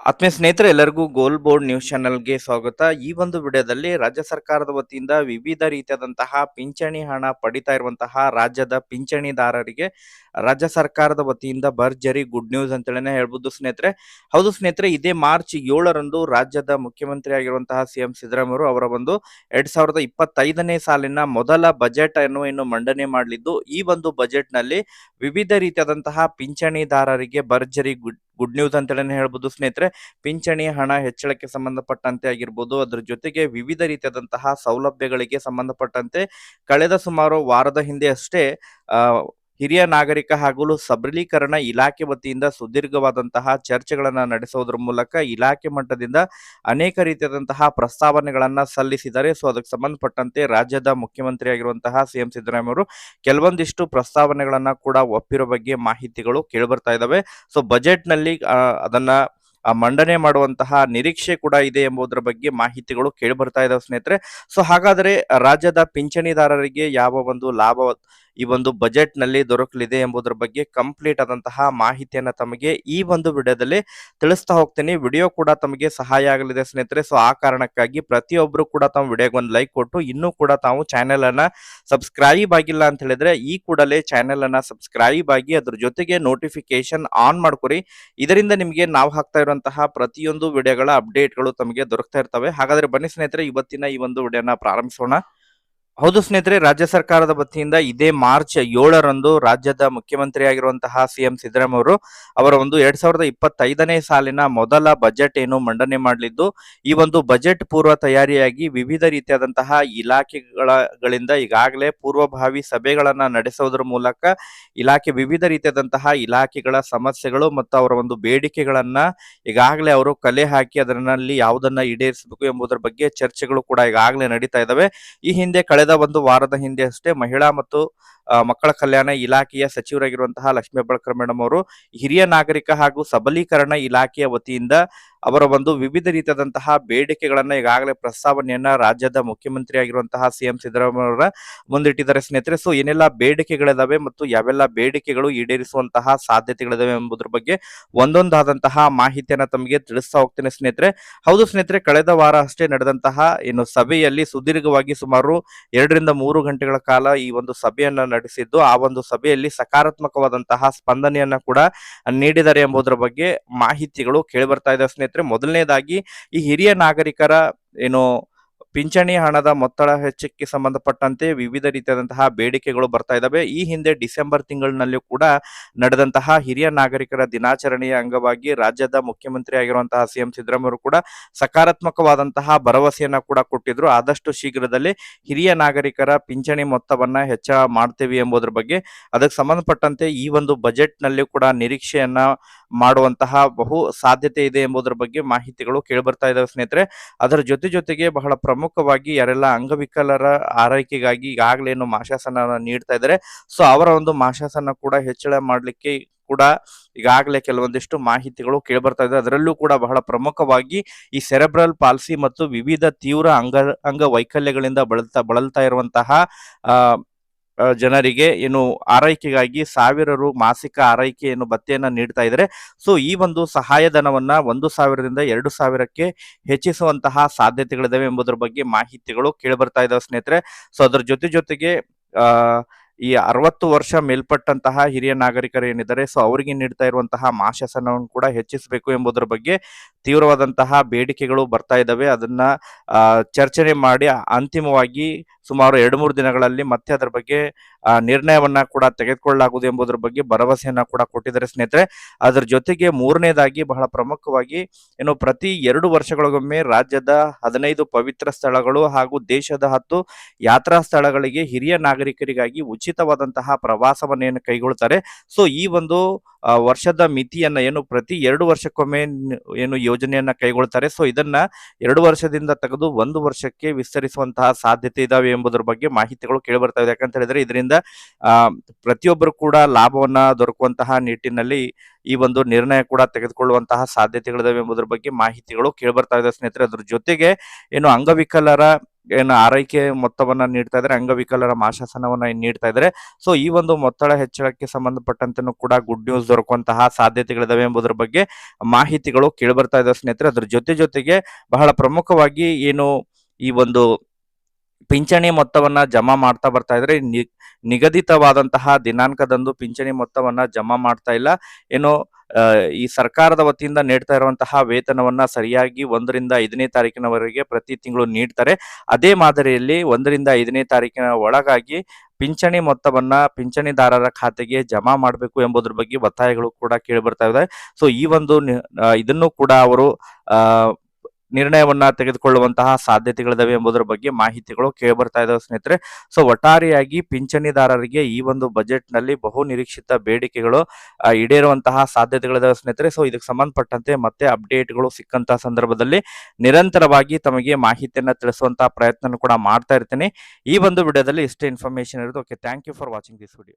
ಆತ್ಮೀಯ ಸ್ನೇಹಿತರೆ, ಎಲ್ಲರಿಗೂ ಗೋಲ್ ಬೋರ್ಡ್ ನ್ಯೂಸ್ ಚಾನೆಲ್ಗೆ ಸ್ವಾಗತ. ಈ ಒಂದು ವಿಡಿಯೋದಲ್ಲಿ ರಾಜ್ಯ ಸರ್ಕಾರದ ವತಿಯಿಂದ ವಿವಿಧ ರೀತಿಯಾದಂತಹ ಪಿಂಚಣಿ ಹಣ ಪಡಿತಾ ಇರುವಂತಹ ರಾಜ್ಯದ ಪಿಂಚಣಿದಾರರಿಗೆ ರಾಜ್ಯ ಸರ್ಕಾರದ ವತಿಯಿಂದ ಭರ್ಜರಿ ಗುಡ್ ನ್ಯೂಸ್ ಅಂತೇಳಿ ಹೇಳ್ಬೋದು ಸ್ನೇಹಿತರೆ. ಹೌದು ಸ್ನೇಹಿತರೆ, ಇದೇ ಮಾರ್ಚ್ ಏಳರಂದು ರಾಜ್ಯದ ಮುಖ್ಯಮಂತ್ರಿ ಆಗಿರುವಂತಹ ಸಿಎಂ ಸಿದ್ದರಾಮಯ್ಯ ಅವರ ಒಂದು ಎರಡ್ ಸಾವಿರದ ಇಪ್ಪತ್ತೈದನೇ ಸಾಲಿನ ಮೊದಲ ಬಜೆಟ್ ಅನ್ನು ಇನ್ನು ಮಂಡನೆ ಮಾಡಲಿದ್ದು, ಈ ಒಂದು ಬಜೆಟ್ನಲ್ಲಿ ವಿವಿಧ ರೀತಿಯಾದಂತಹ ಪಿಂಚಣಿದಾರರಿಗೆ ಭರ್ಜರಿ ಗುಡ್ ಗುಡ್ ನ್ಯೂಸ್ ಅಂತೇಳಿ ಹೇಳ್ಬೋದು ಸ್ನೇಹಿತರೆ ಪಿಂಚಣಿ ಹಣ ಹೆಚ್ಚಳಕ್ಕೆ ಸಂಬಂಧಪಟ್ಟಂತೆ ಆಗಿರ್ಬೋದು. ಅದ್ರ ಜೊತೆಗೆ ವಿವಿಧ ರೀತಿಯಾದಂತಹ ಸೌಲಭ್ಯಗಳಿಗೆ ಸಂಬಂಧಪಟ್ಟಂತೆ ಕಳೆದ ಸುಮಾರು ವಾರದ ಹಿಂದೆ ಅಷ್ಟೇ ಹಿರಿಯ ನಾಗರಿಕ ಹಾಗೂ ಸಬಲೀಕರಣ ಇಲಾಖೆ ವತಿಯಿಂದ ಸುದೀರ್ಘವಾದಂತಹ ಚರ್ಚೆಗಳನ್ನ ನಡೆಸೋದ್ರ ಮೂಲಕ ಇಲಾಖೆ ಮಟ್ಟದಿಂದ ಅನೇಕ ರೀತಿಯಾದಂತಹ ಪ್ರಸ್ತಾವನೆಗಳನ್ನ ಸಲ್ಲಿಸಿದ್ದಾರೆ. ಸೊ, ಅದಕ್ಕೆ ಸಂಬಂಧಪಟ್ಟಂತೆ ರಾಜ್ಯದ ಮುಖ್ಯಮಂತ್ರಿ ಆಗಿರುವಂತಹ ಸಿಎಂ ಸಿದ್ದರಾಮಯ್ಯ ಕೆಲವೊಂದಿಷ್ಟು ಪ್ರಸ್ತಾವನೆಗಳನ್ನ ಕೂಡ ಒಪ್ಪಿರೋ ಬಗ್ಗೆ ಮಾಹಿತಿಗಳು ಕೇಳಿಬರ್ತಾ ಇದ್ದಾವೆ ಸೊ ಬಜೆಟ್ನಲ್ಲಿ ಅದನ್ನ ಮಂಡನೆ ಮಾಡುವಂತಹ ನಿರೀಕ್ಷೆ ಕೂಡ ಇದೆ ಎಂಬುದರ ಬಗ್ಗೆ ಮಾಹಿತಿಗಳು ಕೇಳಿ ಬರ್ತಾ ಇದಾವೆ ಸ್ನೇಹಿತರೆ. ಸೊ, ಹಾಗಾದರೆ ರಾಜ್ಯದ ಪಿಂಚಣಿದಾರರಿಗೆ ಯಾವ ಒಂದು ಲಾಭ ಈ ಒಂದು ಬಜೆಟ್ನಲ್ಲಿ ದೊರಕಲಿದೆ ಎಂಬುದರ ಬಗ್ಗೆ ಕಂಪ್ಲೀಟ್ ಆದಂತಹ ಮಾಹಿತಿಯನ್ನ ತಮಗೆ ಈ ಒಂದು ವಿಡಿಯೋದಲ್ಲಿ ತಿಳಿಸ್ತಾ ಹೋಗ್ತೀನಿ. ವಿಡಿಯೋ ಕೂಡ ತಮಗೆ ಸಹಾಯ ಆಗಲಿದೆ ಸ್ನೇಹಿತರೆ. ಸೊ, ಆ ಕಾರಣಕ್ಕಾಗಿ ಪ್ರತಿಯೊಬ್ಬರು ಕೂಡ ತಮ್ಮ ವಿಡಿಯೋಗೆ ಒಂದು ಲೈಕ್ ಕೊಟ್ಟು ಇನ್ನೂ ಕೂಡ ತಾವು ಚಾನೆಲ್ ಅನ್ನ ಸಬ್ಸ್ಕ್ರೈಬ್ ಆಗಿಲ್ಲ ಅಂತ ಹೇಳಿದ್ರೆ ಈ ಕೂಡಲೇ ಚಾನೆಲ್ ಅನ್ನ ಸಬ್ಸ್ಕ್ರೈಬ್ ಆಗಿ ಅದ್ರ ಜೊತೆಗೆ ನೋಟಿಫಿಕೇಶನ್ ಆನ್ ಮಾಡ್ಕೊರಿ. ಇದರಿಂದ ನಿಮಗೆ ನಾವು ಹಾಕ್ತಾ ಇರುವಂತಹ ಪ್ರತಿಯೊಂದು ವಿಡಿಯೋಗಳ ಅಪ್ಡೇಟ್ಗಳು ತಮಗೆ ದೊರಕ್ತಾ ಇರ್ತವೆ. ಹಾಗಾದ್ರೆ ಬನ್ನಿ ಸ್ನೇಹಿತರೆ, ಇವತ್ತಿನ ಈ ಒಂದು ವಿಡಿಯೋನ ಪ್ರಾರಂಭಿಸೋಣ. ಹೌದು ಸ್ನೇಹಿತರೆ, ರಾಜ್ಯ ಸರ್ಕಾರದ ವತಿಯಿಂದ ಇದೇ ಮಾರ್ಚ್ ಏಳರಂದು ರಾಜ್ಯದ ಮುಖ್ಯಮಂತ್ರಿಯಾಗಿರುವಂತಹ ಸಿಎಂ ಸಿದ್ದರಾಮಯ್ಯ ಅವರು ಅವರ ಒಂದು ಎರಡ್ ಸಾವಿರದ ಇಪ್ಪತ್ತೈದನೇ ಸಾಲಿನ ಮೊದಲ ಬಜೆಟ್ ಏನು ಮಂಡನೆ ಮಾಡಲಿದ್ದು, ಈ ಒಂದು ಬಜೆಟ್ ಪೂರ್ವ ತಯಾರಿಯಾಗಿ ವಿವಿಧ ರೀತಿಯಾದಂತಹ ಇಲಾಖೆಗಳಿಂದ ಈಗಾಗಲೇ ಪೂರ್ವಭಾವಿ ಸಭೆಗಳನ್ನ ನಡೆಸೋದ್ರ ಮೂಲಕ ಇಲಾಖೆ ವಿವಿಧ ರೀತಿಯಾದಂತಹ ಇಲಾಖೆಗಳ ಸಮಸ್ಯೆಗಳು ಮತ್ತು ಅವರ ಒಂದು ಬೇಡಿಕೆಗಳನ್ನ ಈಗಾಗಲೇ ಅವರು ಕಲೆ ಹಾಕಿ ಅದರಲ್ಲಿ ಯಾವುದನ್ನ ಈಡೇರಿಸಬೇಕು ಎಂಬುದರ ಬಗ್ಗೆ ಚರ್ಚೆಗಳು ಕೂಡ ಈಗಾಗಲೇ ನಡೀತಾ ಇದಾವೆ. ಈ ಹಿಂದೆ ಕಳೆದ ಒಂದು ವಾರದ ಹಿಂದೆ ಅಷ್ಟೇ ಮಹಿಳಾ ಮತ್ತು ಮಕ್ಕಳ ಕಲ್ಯಾಣ ಇಲಾಖೆಯ ಸಚಿವರಾಗಿರುವಂತಹ ಲಕ್ಷ್ಮೀ ಹೆಬ್ಬಾಳ್ಕರ್ ಮೇಡಮ್ ಅವರು ಹಿರಿಯ ನಾಗರಿಕ ಹಾಗೂ ಸಬಲೀಕರಣ ಇಲಾಖೆಯ ವತಿಯಿಂದ ಅವರ ಒಂದು ವಿವಿಧ ರೀತಿಯಾದಂತಹ ಬೇಡಿಕೆಗಳನ್ನ ಈಗಾಗಲೇ ಪ್ರಸ್ತಾವನೆಯನ್ನ ರಾಜ್ಯದ ಮುಖ್ಯಮಂತ್ರಿ ಆಗಿರುವಂತಹ ಸಿಎಂ ಸಿದ್ದರಾಮಯ್ಯ ಮುಂದಿಟ್ಟಿದ್ದಾರೆ ಸ್ನೇಹಿತರೆ. ಸೊ ಏನೆಲ್ಲ ಬೇಡಿಕೆಗಳಿದಾವೆ ಮತ್ತು ಯಾವೆಲ್ಲ ಬೇಡಿಕೆಗಳು ಈಡೇರಿಸುವಂತಹ ಸಾಧ್ಯತೆಗಳಿದಾವೆ ಎಂಬುದ್ರ ಬಗ್ಗೆ ಒಂದೊಂದಾದಂತಹ ಮಾಹಿತಿಯನ್ನ ತಮಗೆ ತಿಳಿಸ್ತಾ ಹೋಗ್ತೇನೆ ಸ್ನೇಹಿತರೆ. ಹೌದು ಸ್ನೇಹಿತರೆ, ಕಳೆದ ವಾರ ಅಷ್ಟೇ ನಡೆದಂತಹ ಏನು ಸಭೆಯಲ್ಲಿ ಸುದೀರ್ಘವಾಗಿ ಸುಮಾರು ಎರಡರಿಂದ ಮೂರು ಗಂಟೆಗಳ ಕಾಲ ಈ ಒಂದು ಸಭೆಯನ್ನ ನಡೆಸಿದ್ದು, ಆ ಒಂದು ಸಭೆಯಲ್ಲಿ ಸಕಾರಾತ್ಮಕವಾದಂತಹ ಸ್ಪಂದನೆಯನ್ನ ಕೂಡ ನೀಡಿದ್ದಾರೆ ಎಂಬುದರ ಬಗ್ಗೆ ಮಾಹಿತಿಗಳು ಕೇಳಿ ಬರ್ತಾ ಇದೆ ಸ್ನೇಹಿತರೆ. ಮೊದಲನೇದಾಗಿ ಈ ಹಿರಿಯ ನಾಗರಿಕರ ಏನು ಪಿಂಚಣಿ ಹಣದ ಮೊತ್ತಳ ಹೆಚ್ಚಕ್ಕೆ ಸಂಬಂಧಪಟ್ಟಂತೆ ವಿವಿಧ ರೀತಿಯಾದಂತಹ ಬೇಡಿಕೆಗಳು ಬರ್ತಾ ಇದ್ದಾವೆ ಈ ಹಿಂದೆ ಡಿಸೆಂಬರ್ ತಿಂಗಳಿನಲ್ಲೂ ಕೂಡ ನಡೆದಂತಹ ಹಿರಿಯ ನಾಗರಿಕರ ದಿನಾಚರಣೆಯ ಅಂಗವಾಗಿ ರಾಜ್ಯದ ಮುಖ್ಯಮಂತ್ರಿ ಆಗಿರುವಂತಹ ಸಿಎಂ ಸಿದ್ದರಾಮಯ್ಯ ಕೂಡ ಸಕಾರಾತ್ಮಕವಾದಂತಹ ಭರವಸೆಯನ್ನ ಕೂಡ ಕೊಟ್ಟಿದ್ರು. ಆದಷ್ಟು ಶೀಘ್ರದಲ್ಲಿ ಹಿರಿಯ ನಾಗರಿಕರ ಪಿಂಚಣಿ ಮೊತ್ತವನ್ನ ಹೆಚ್ಚ ಮಾಡ್ತೇವೆ ಎಂಬುದರ ಬಗ್ಗೆ ಅದಕ್ಕೆ ಸಂಬಂಧಪಟ್ಟಂತೆ ಈ ಒಂದು ಬಜೆಟ್ನಲ್ಲಿ ಕೂಡ ನಿರೀಕ್ಷೆಯನ್ನ ಮಾಡುವಂತಹ ಬಹು ಸಾಧ್ಯತೆ ಇದೆ ಎಂಬುದರ ಬಗ್ಗೆ ಮಾಹಿತಿಗಳು ಕೇಳಿ ಬರ್ತಾ ಇದಾವೆ ಸ್ನೇಹಿತರೆ. ಅದರ ಜೊತೆ ಜೊತೆಗೆ ಬಹಳ ಪ್ರಮುಖವಾಗಿ ಯಾರೆಲ್ಲ ಅಂಗವಿಕಲರ ಆರೈಕೆಗಾಗಿ ಈಗಾಗಲೇ ಏನು ಮಾಶಾಸನ ನೀಡ್ತಾ ಇದ್ದಾರೆ. ಸೊ, ಅವರ ಒಂದು ಮಾಶಾಸನ ಕೂಡ ಹೆಚ್ಚಳ ಮಾಡಲಿಕ್ಕೆ ಕೂಡ ಈಗಾಗಲೇ ಕೆಲವೊಂದಿಷ್ಟು ಮಾಹಿತಿಗಳು ಕೇಳಿಬರ್ತಾ ಇದೆ. ಅದರಲ್ಲೂ ಕೂಡ ಬಹಳ ಪ್ರಮುಖವಾಗಿ ಈ ಸೆರೆಬ್ರಲ್ ಪಾಲ್ಸಿ ಮತ್ತು ವಿವಿಧ ತೀವ್ರ ಅಂಗ, ಅಂಗವೈಕಲ್ಯಗಳಿಂದ ಬಳಲ್ತಾ ಬಳಲ್ತಾ ಇರುವಂತಹ ಜನರಿಗೆ ಏನು ಆರೈಕೆಗಾಗಿ ಸಾವಿರ ರು ಮಾಸಿಕ ಆರೈಕೆಯನ್ನು ಏನು ಭತ್ಯೆಯನ್ನ ನೀಡ್ತಾ ಇದ್ದಾರೆ. ಸೊ, ಈ ಒಂದು ಸಹಾಯಧನವನ್ನ ಒಂದು ಸಾವಿರದಿಂದ ಎರಡು ಸಾವಿರಕ್ಕೆ ಹೆಚ್ಚಿಸುವಂತಹ ಸಾಧ್ಯತೆಗಳಿದಾವೆ ಎಂಬುದರ ಬಗ್ಗೆ ಮಾಹಿತಿಗಳು ಕೇಳಿಬರ್ತಾ ಇದಾವೆ ಸ್ನೇಹಿತರೆ. ಸೊ, ಅದ್ರ ಜೊತೆ ಜೊತೆಗೆ ಈ ಅರವತ್ತು ವರ್ಷ ಮೇಲ್ಪಟ್ಟಂತಹ ಹಿರಿಯ ನಾಗರಿಕರು ಏನಿದ್ದಾರೆ, ಸೊ, ಅವರಿಗೆ ನೀಡ್ತಾ ಇರುವಂತಹ ಮಾಶಾಸನವನ್ನು ಕೂಡ ಹೆಚ್ಚಿಸಬೇಕು ಎಂಬುದರ ಬಗ್ಗೆ ತೀವ್ರವಾದಂತಹ ಬೇಡಿಕೆಗಳು ಬರ್ತಾ ಇದ್ದಾವೆ ಅದನ್ನ ಚರ್ಚನೆ ಮಾಡಿ ಅಂತಿಮವಾಗಿ ಸುಮಾರು ಎರಡು ಮೂರು ದಿನಗಳಲ್ಲಿ ಮತ್ತೆ ಅದರ ಬಗ್ಗೆ ನಿರ್ಣಯವನ್ನ ಕೂಡ ತೆಗೆದುಕೊಳ್ಳಲಾಗುವುದು ಎಂಬುದರ ಬಗ್ಗೆ ಭರವಸೆಯನ್ನ ಕೂಡ ಕೊಟ್ಟಿದ್ದಾರೆ ಸ್ನೇಹಿತರೆ. ಅದರ ಜೊತೆಗೆ ಮೂರನೇದಾಗಿ ಬಹಳ ಪ್ರಮುಖವಾಗಿ ಏನು ಪ್ರತಿ ಎರಡು ವರ್ಷಗಳಿಗೊಮ್ಮೆ ರಾಜ್ಯದ ಹದಿನೈದು ಪವಿತ್ರ ಸ್ಥಳಗಳು ಹಾಗೂ ದೇಶದ ಹತ್ತು ಯಾತ್ರಾ ಸ್ಥಳಗಳಿಗೆ ಹಿರಿಯ ನಾಗರಿಕರಿಗಾಗಿ ಉಚಿತವಾದಂತಹ ಪ್ರವಾಸವನ್ನ ಏನು ಕೈಗೊಳ್ತಾರೆ. ಸೊ, ಈ ಒಂದು ವರ್ಷದ ಮಿತಿಯನ್ನ ಏನು ಪ್ರತಿ ಎರಡು ವರ್ಷಕ್ಕೊಮ್ಮೆ ಏನು ಯೋಜನೆಯನ್ನ ಕೈಗೊಳ್ತಾರೆ. ಸೊ, ಇದನ್ನ ಎರಡು ವರ್ಷದಿಂದ ತೆಗೆದು ಒಂದು ವರ್ಷಕ್ಕೆ ವಿಸ್ತರಿಸುವಂತಹ ಸಾಧ್ಯತೆ ಇದಾವೆ. ಎಂಬುದರ ಬಗ್ಗೆ ಮಾಹಿತಿಗಳು ಕೇಳಿಬರ್ತಾ ಇದೆ ಯಾಕಂತ ಹೇಳಿದ್ರೆ ಇದರಿಂದ ಪ್ರತಿಯೊಬ್ಬರು ಕೂಡ ಲಾಭವನ್ನ ದೊರಕುವಂತಹ ನಿಟ್ಟಿನಲ್ಲಿ ಈ ಒಂದು ನಿರ್ಣಯ ಕೂಡ ತೆಗೆದುಕೊಳ್ಳುವಂತಹ ಸಾಧ್ಯತೆಗಳಿದಾವೆ ಎಂಬುದರ ಬಗ್ಗೆ ಮಾಹಿತಿಗಳು ಕೇಳಿ ಬರ್ತಾ ಇದೆ ಸ್ನೇಹಿತರೆ. ಅದ್ರ ಜೊತೆಗೆ ಏನು ಅಂಗವಿಕಲರ ಏನು ಆರೈಕೆ ಮೊತ್ತವನ್ನ ನೀಡ್ತಾ ಇದ್ದಾರೆ ಅಂಗವಿಕಲರ ಮಾಶಾಸನವನ್ನ ನೀಡ್ತಾ ಇದ್ದಾರೆ ಸೊ, ಈ ಒಂದು ಮೊತ್ತಳ ಹೆಚ್ಚಳಕ್ಕೆ ಸಂಬಂಧಪಟ್ಟಂತೆನೂ ಕೂಡ ಗುಡ್ ನ್ಯೂಸ್ ದೊರಕುವಂತಹ ಸಾಧ್ಯತೆಗಳಿದಾವೆ ಎಂಬುದರ ಬಗ್ಗೆ ಮಾಹಿತಿಗಳು ಕೇಳಿಬರ್ತಾ ಇದೆ ಸ್ನೇಹಿತರೆ. ಅದ್ರ ಜೊತೆ ಜೊತೆಗೆ ಬಹಳ ಪ್ರಮುಖವಾಗಿ ಏನು ಈ ಒಂದು ಪಿಂಚಣಿ ಮೊತ್ತವನ್ನ ಜಮಾ ಮಾಡ್ತಾ ಬರ್ತಾ ಇದ್ರೆ ನಿಗದಿತವಾದಂತಹ ದಿನಾಂಕದಂದು ಪಿಂಚಣಿ ಮೊತ್ತವನ್ನ ಜಮಾ ಮಾಡ್ತಾ ಇಲ್ಲ. ಏನು ಈ ಸರ್ಕಾರದ ವತಿಯಿಂದ ನೀಡ್ತಾ ಇರುವಂತಹ ವೇತನವನ್ನ ಸರಿಯಾಗಿ ಒಂದರಿಂದ ಐದನೇ ತಾರೀಕಿನವರೆಗೆ ಪ್ರತಿ ತಿಂಗಳು ನೀಡ್ತಾರೆ. ಅದೇ ಮಾದರಿಯಲ್ಲಿ ಒಂದರಿಂದ ಐದನೇ ತಾರೀಕಿನ ಒಳಗಾಗಿ ಪಿಂಚಣಿ ಮೊತ್ತವನ್ನ ಪಿಂಚಣಿದಾರರ ಖಾತೆಗೆ ಜಮಾ ಮಾಡಬೇಕು ಎಂಬುದ್ರ ಬಗ್ಗೆ ಒತ್ತಾಯಗಳು ಕೂಡ ಕೇಳಿ ಬರ್ತಾ ಇದೆ ಸೊ, ಈ ಒಂದು ಇದನ್ನು ಕೂಡ ಅವರು ನಿರ್ಣಯವನ್ನ ತೆಗೆದುಕೊಳ್ಳುವಂತಹ ಸಾಧ್ಯತೆಗಳಿದಾವೆ ಎಂಬುದರ ಬಗ್ಗೆ ಮಾಹಿತಿಗಳು ಕೇಳಿ ಬರ್ತಾ ಇದಾವೆ ಸ್ನೇಹಿತರೆ. ಸೊ ಒಟ್ಟಾರೆಯಾಗಿ ಪಿಂಚಣಿದಾರರಿಗೆ ಈ ಒಂದು ಬಜೆಟ್ನಲ್ಲಿ ಬಹು ನಿರೀಕ್ಷಿತ ಬೇಡಿಕೆಗಳು ಈಡೇರುವಂತಹ ಸಾಧ್ಯತೆಗಳಿದಾವೆ ಸ್ನೇಹಿತರೆ. ಸೊ ಇದಕ್ಕೆ ಸಂಬಂಧಪಟ್ಟಂತೆ ಮತ್ತೆ ಅಪ್ಡೇಟ್ಗಳು ಸಿಕ್ಕಂತಹ ಸಂದರ್ಭದಲ್ಲಿ ನಿರಂತರವಾಗಿ ತಮಗೆ ಮಾಹಿತಿಯನ್ನ ತಿಳಿಸುವಂತಹ ಪ್ರಯತ್ನ ಕೂಡ ಮಾಡ್ತಾ ಇರ್ತೀನಿ. ಈ ಒಂದು ವಿಡಿಯೋದಲ್ಲಿ ಇಷ್ಟೇ ಇನ್ಫಾರ್ಮೇಶನ್ ಇರೋದು. Okay thank you for watching this video